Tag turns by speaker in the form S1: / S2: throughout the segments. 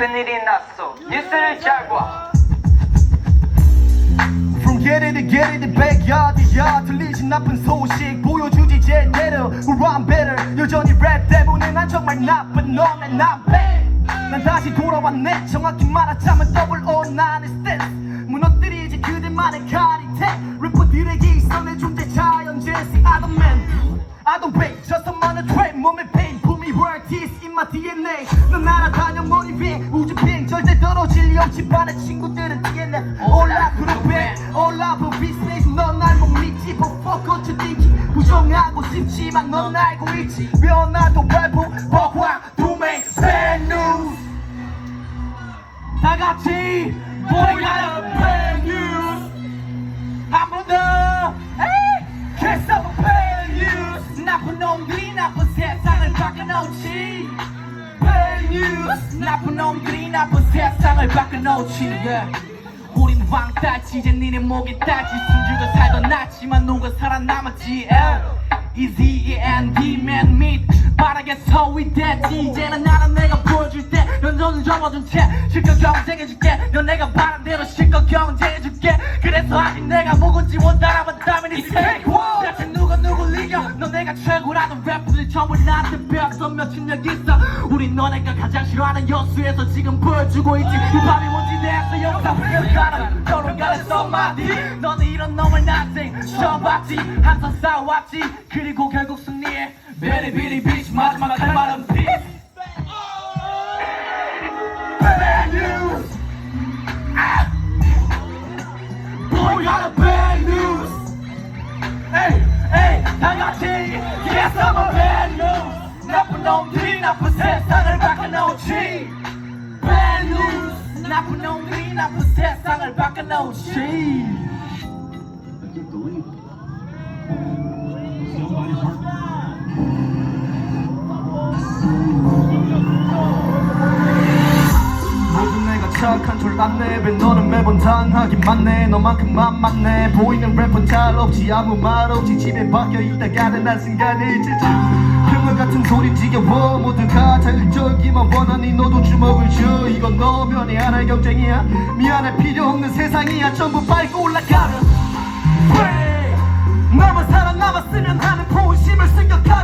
S1: 큰일이 났어 뉴스를 잘봐 Get it, get it, backyard, yeah. 들리지 나쁜 소식 보여주지 제대로. We're on better. 여전히 랩 때문에 난 정말 나쁜 놈의 나배. 난 다시 돌아왔네. 정확히 말하자면 더블 온 나는 스탠스 무너뜨리지 그들만의 카리테 래퍼들에게 있어 내 존재 자연재생 I don't man I don't wait just a man a train 몸에 pain 붐이 royalties in my DNA 넌 날아 다녀 머리 위에 우주빙 절대 떨어질 리 없지. 반의 친구들은 DNA 올라 그룹에 올라 부 비즈니스 넌날 못 믿지. But fuck what you think. 부정하고 싶지만 넌 알고 있지. 왜 나도 발부 버화 두메 bad news. 다 같이 보이가는 bad news. 한번더. Kiss up a bad news.
S2: 나쁜 놈들이 나쁜 세상을 바꿔놓지 나쁜 놈들이 나쁜 세상을 바꿔놓지. yeah. 우린 왕따지. 이제 니네 목에 따지. 숨죽여 살던 낫지만 누가 살아남았지. L Easy and D man meet. 바닥에 서 위대지. 이제는 나는 내가 보여줄 때넌 너는 접어둔 채. 실컷 경쟁해줄게. 넌 내가 바란 대로 실컷 경쟁해줄게. 그래서 아직 내가 묵은지 원따라봤다면 이 take one 대체 누가 누굴 이겨? 넌 내가 최고라던 래퍼들 전부 나한테 배웠어. 몇십 년 있어 너네가 가장 싫어하는 여수에서 지금 보여주고 있지. 힙합이 뭔지 대해서 영상 여가는 서로 가렸어 마디. 너는 이런 놈을 nothing 처음 봤지 항상 싸워왔지. 그리고 결국 승리해. 베리 비리 비치 마지막 할 말은 peace.
S1: Bad news. Boy got a bad news?
S2: 에이 에이 다 같이 Yes I'm a bad news. 나쁜 놈들이 나쁜 세상을 바꿔놓지 나쁜 놈들이 나쁜 세상을 바꿔놓지
S1: 많네 너만큼만 맞네 보이는 래퍼는 잘 없지 아무 말 없이 집에 박혀 있다가는 한 순간에 잊지 평화 같은 소리 지겨워 모두가 자율적이만 원하니 너도 주먹을 줘 이건 너면이 하나의 경쟁이야. 미안해 필요 없는 세상이야. 전부 밟고 올라가는 Pray 나만 살아남았으면 하는 포심을 생각하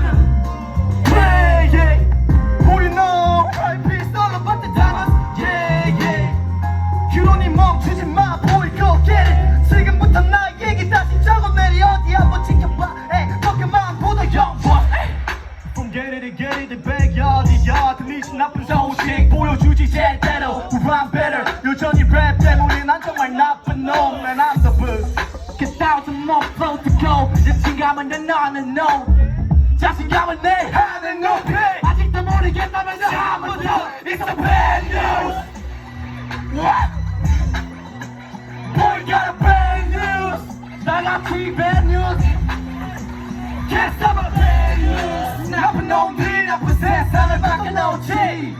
S2: It's a bad news
S1: What? Boy got a bad news
S2: 다 같이 bad news
S1: Can't stop a bad news
S2: 나쁜 놈들이 나쁜 세상을 바꿔놓지